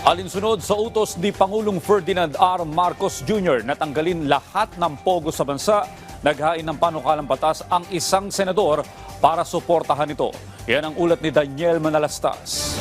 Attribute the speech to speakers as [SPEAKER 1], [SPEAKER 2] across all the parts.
[SPEAKER 1] Alinsunod sa utos ni Pangulong Ferdinand R. Marcos Jr. na tanggalin lahat ng pogo sa bansa, naghain ng panukalang batas ang isang senador para suportahan ito. Yan ang ulat ni Daniel Manalastas.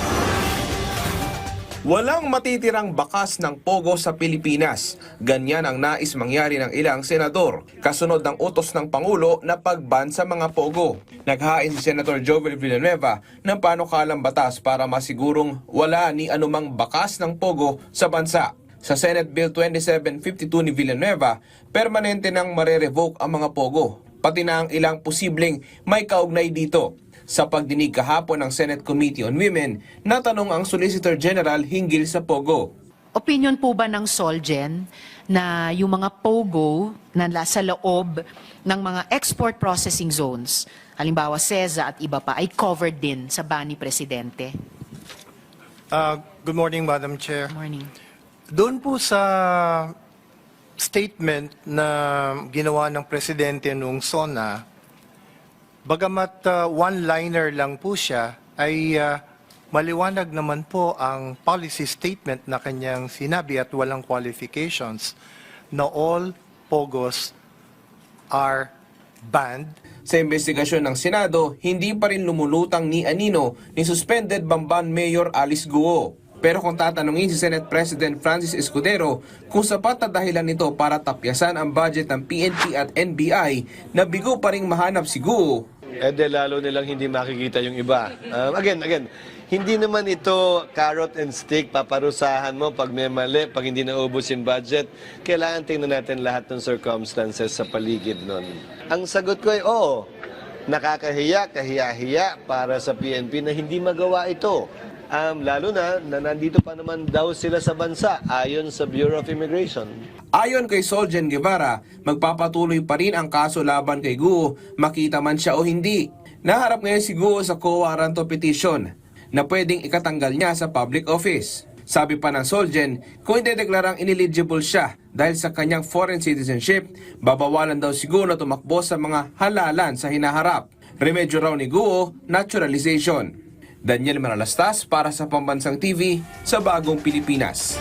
[SPEAKER 2] Walang matitirang bakas ng pogo sa Pilipinas. Ganyan ang nais mangyari ng ilang senador. Kasunod ng utos ng Pangulo na pagban sa mga pogo. Naghain si Senator Jovel Villanueva ng panukalang batas para masigurong wala ni anumang bakas ng pogo sa bansa. Sa Senate Bill 2752 ni Villanueva, permanente nang marerevoke ang mga pogo. Pati na ang ilang posibleng may kaugnay dito. Sa pagdinig kahapon ng Senate Committee on Women, natanong ang Solicitor General hinggil sa Pogo.
[SPEAKER 3] Opinion po ba ng Solgen na yung mga POGO na nasa loob ng mga export processing zones, halimbawa SEZA at iba pa, ay covered din sa ban ni Presidente?
[SPEAKER 4] Uh, Good morning, Madam Chair.
[SPEAKER 3] Morning.
[SPEAKER 4] Doon po sa statement na ginawa ng Presidente nung SONA, bagamat uh, one-liner lang po siya, ay uh, maliwanag naman po ang policy statement na kanyang sinabi at walang qualifications na all POGOs are banned
[SPEAKER 2] Sa investigasyon ng Senado, hindi pa rin lumulutang ni Anino ni suspended Bamban Mayor Alice Guo. Pero kung tatanungin si Senate President Francis Escudero kung sapat na dahilan nito para tapyasan ang budget ng PNP at NBI, nabigo pa rin mahanap si Guo
[SPEAKER 5] Eh de lalo nilang hindi makikita yung iba. Um, again, again, hindi naman ito carrot and stick, paparusahan mo pag may mali, pag hindi naubos yung budget. Kailangan tingnan natin lahat ng circumstances sa paligid nun. Ang sagot ko ay, oo, nakakahiya, kahiya-hiya para sa PNP na hindi magawa ito. Um, lalo na, na nandito pa naman daw sila sa bansa, ayon sa Bureau of Immigration.
[SPEAKER 2] Ayon kay Soljen Guevara, magpapatuloy pa rin ang kaso laban kay Guo, makita man siya o hindi. Naharap ngayon si Guo sa co-warranto petition na pwedeng ikatanggal niya sa public office. Sabi pa ng Soljen, kung idedeklarang ineligible siya dahil sa kanyang foreign citizenship, babawalan daw si Guo na tumakbo sa mga halalan sa hinaharap. Remedyo raw ni Guo, naturalization. Daniel Manalastas para sa Pambansang TV sa Bagong Pilipinas.